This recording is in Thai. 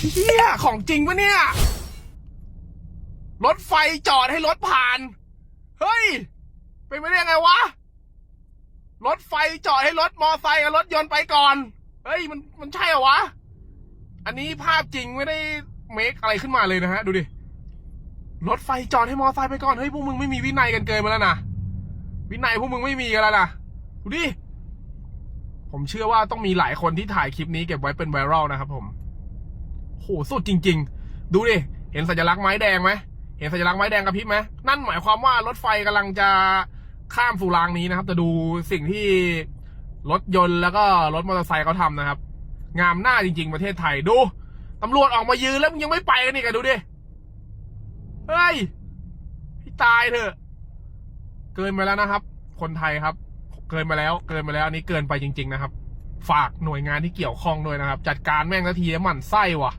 เฮียของจริงปะเนี่ย รถไฟจอดให้รถผ่าน เฮ้ย เป็นไปได้ยังไงวะ รถไฟจอดให้รถมอไซค์กับรถยนต์ไปก่อน เฮ้ย มันมันใช่เหรอวะ อันนี้ภาพจริงไม่ได้เมคอะไรขึ้นมาเลยนะฮะ ดูดิ รถไฟจอดให้มอไซค์ไปก่อน เฮ้ย พวกมึงไม่มีวินัยกันเกินมาแล้วนะ วินัยพวกมึงไม่มีกันแล้วนะ ดูดิ ผมเชื่อว่าต้องมีหลายคนที่ถ่ายคลิปนี้เก็บไว้เป็นไวรัลนะครับผม สุดจริง ๆ ดูดิ เห็นสัญลักษณ์ไม้แดงไหม เห็นสัญลักษณ์ไม้แดงกระพริบไหม นั่นหมายความว่ารถไฟกำลังจะข้ามสู่รางนี้นะครับ จะดูสิ่งที่รถยนต์แล้วก็รถมอเตอร์ไซค์เขาทำนะครับ งามหน้าจริง ๆ ประเทศไทย ดูตำรวจออกมายืนแล้วมึงยังไม่ไปกันอีกอะดูดิ เฮ้ย พี่ตายเถอะ เกินไปแล้วนะครับ คนไทยครับ เกินไปแล้ว เกินไปแล้วอันนี้เกินไปจริง ๆ นะครับ ฝากหน่วยงานที่เกี่ยวข้องด้วยนะครับ จัดการแม่งสักทีหมั่นไส้ว่ะ